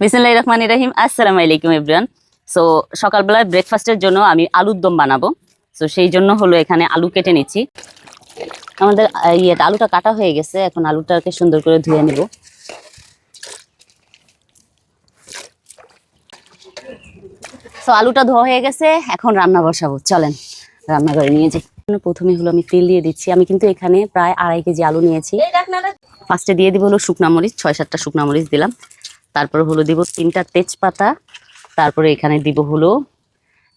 বিসমুল্লাহ রহমান রহিম। আসসালামু আলাইকুম এভরিওয়ান সো সকালবেলায় ব্রেকফাস্টের জন্য আমি আলুর দম বানাবো। সো সেই জন্য হলো এখানে আলু কেটে নিচ্ছি। আমাদের ইয়ে আলুটা কাটা হয়ে গেছে। এখন আলুটাকে সুন্দর করে ধুয়ে নেব। সো আলুটা ধোয়া হয়ে গেছে। এখন রান্না বসাবো। চলেন রান্নাঘরে নিয়ে যাই। প্রথমে হলো আমি তেল দিয়ে দিচ্ছি। আমি কিন্তু এখানে প্রায় আড়াই কেজি আলু নিয়েছি। ফার্স্টে দিয়ে দিব হলো শুকনা মরিচ। ছয় সাতটা শুকনা মরিচ দিলাম। তারপরে হলো দিব তিনটা তেজপাতা তারপরে এখানে দিব হলো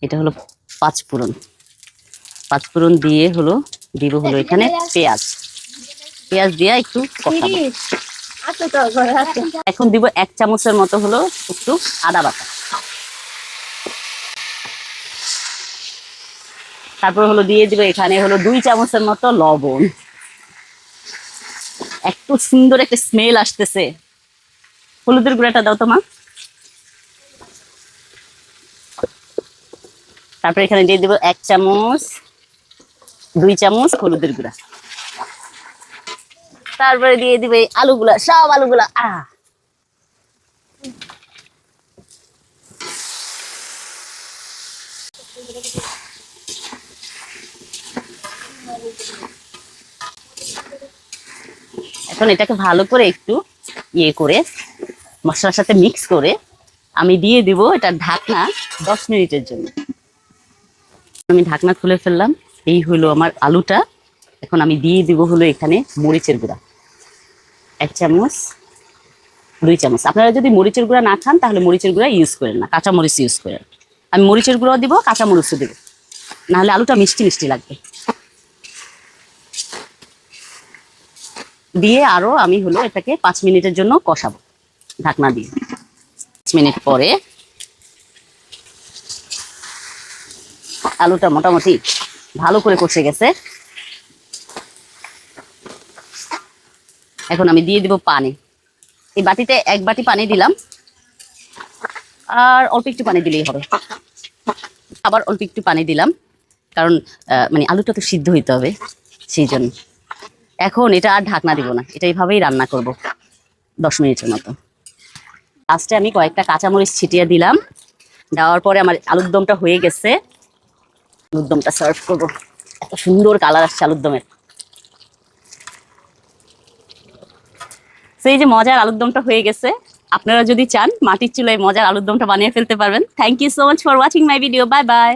এটা হলো পাঁচফোড়ন পাঁচফোড়ন দিয়ে হলো দিব হলো এখানে পেঁয়াজ। পেঁয়াজ দিয়ে একটু এখন দিব এক চামচের মতো হলো একটু আদা বাটা। তারপর হলো দিয়ে দিব এখানে হলো দুই চামচের মতো লবণ। একটু সুন্দর একটা স্মেল আসতেছে। হলুদের গুঁড়াটা দাও তো, মা। তারপর এখানে দিয়ে দিব এক চামচ, দুই চামচ হলুদের গুঁড়া। তারপরে দিয়ে দিবে আলুগুলা, সব আলুগুলা। আহ! এখন এটাকে ভালো করে একটু ইয়ে করে মশলার সাথে মিক্স করে আমি দিয়ে দিব এটা ঢাকনা দশ মিনিটের জন্য। আমি ঢাকনা খুলে ফেললাম। এই হলো আমার আলুটা। এখন আমি দিয়ে দিব হলো এখানে মরিচের গুঁড়া। এক চামচ, দুই চামচ। আপনারা যদি মরিচের গুঁড়া না খান, তাহলে মরিচের গুঁড়া ইউজ করেন না। কাঁচা মরিচ ইউজ করেন। আমি মরিচের গুঁড়াও দিব কাঁচা মরিচও দেবো। নাহলে আলুটা মিষ্টি মিষ্টি লাগবে। দিয়ে আরও আমি হলো এটাকে পাঁচ মিনিটের জন্য কষাবো। ঢাকনা দিয়ে। পাঁচ মিনিট পরে আলুটা মোটামুটি ভালো করে কষে গেছে। এখন আমি দিয়ে দিব পানি। এই বাটিতে এক বাটি পানি দিলাম। আর অল্প একটু পানি দিলেই হবে। আবার অল্প একটু পানি দিলাম। কারণ মানে আলুটা তো সিদ্ধ হইতে হবে, সেই জন্য। এখন এটা আর ঢাকনা দিব না। এটা এইভাবেই রান্না করব, দশ মিনিটের মতো। লাস্টে আমি কয়েকটা কাঁচামরিচ ছিটিয়ে দিলাম। দেওয়ার পরে আমার আলুর দমটা হয়ে গেছে। আলুর দমটা সার্ভ করব। এত সুন্দর কালার আসছে আলুর দমের। সেই যে মজার আলুর দমটা হয়ে গেছে। আপনারা যদি চান, মাটির চুলায় মজার আলুর দমটা বানিয়ে ফেলতে পারবেন। Thank you so much for watching my video bye bye